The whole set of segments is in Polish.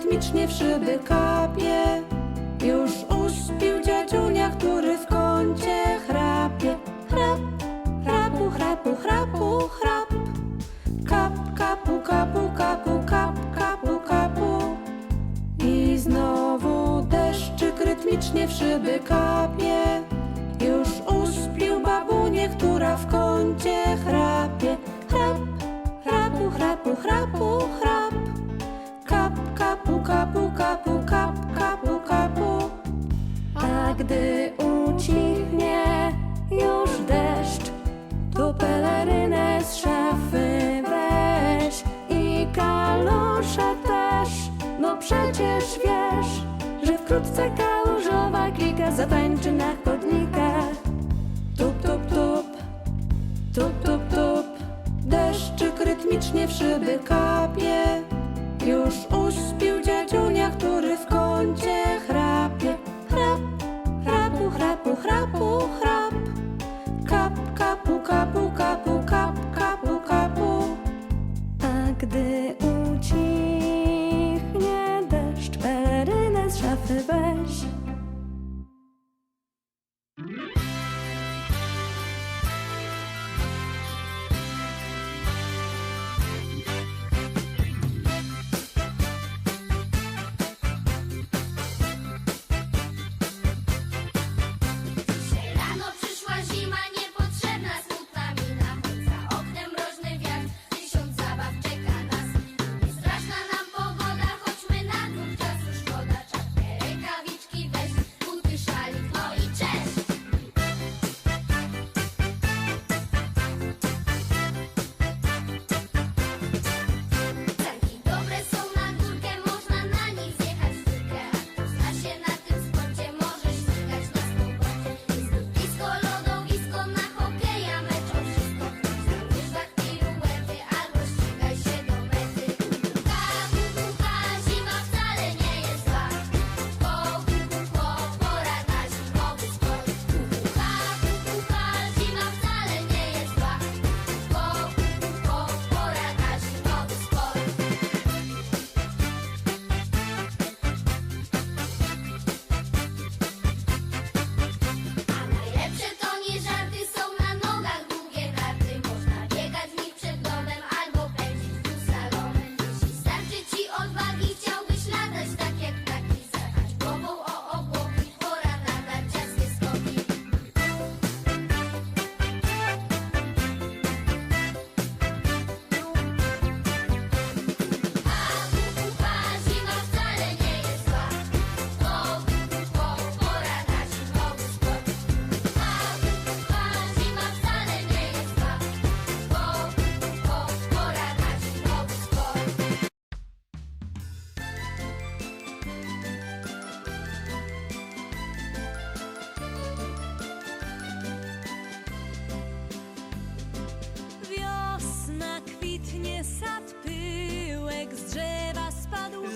rytmicznie w szyby kapie. Już uśpił dziadziunia, który w kącie chrapie. Chrap, chrapu, chrapu, chrapu, chrap. Kap, kapu, kapu, kapu, kap, kapu, kapu. I znowu deszczyk rytmicznie w szyby kapie gdy ucichnie już deszcz, to pelerynę z szafy weź i kalosze też. No przecież wiesz, że wkrótce kałużowa klika zatańczy na chodnikach. Tup, tup, tup. Tup, tup, tup, deszczyk rytmicznie w szyby kapie. Już uśpił dziadziunia, który w kącie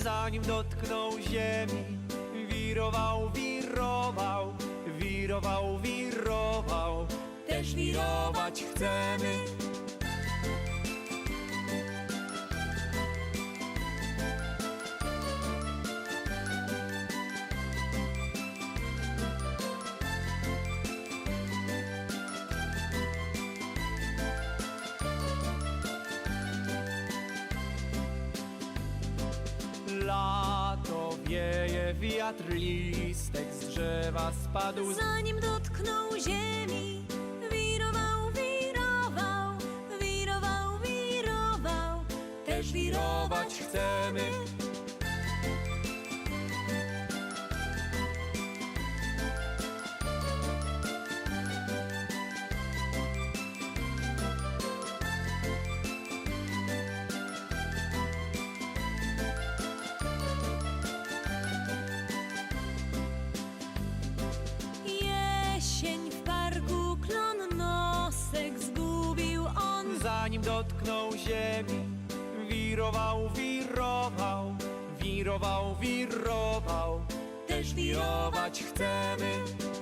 zanim dotknął ziemi. Wirował, wirował, wirował, wirował. Też wirować chcemy. Wiatr listek z drzewa spadł. Zanim dotknął ziemi, wirował, wirował, wirował, wirował. Też wirować chcemy. Zanim dotknął ziemi, wirował, wirował, wirował, wirował. Też wirować chcemy.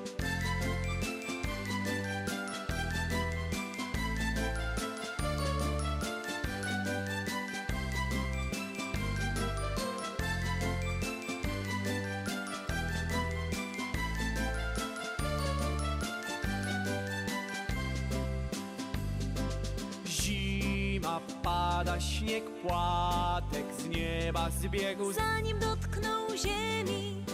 Pada, śnieg płatek z nieba zbiegł. Zanim dotknął ziemi,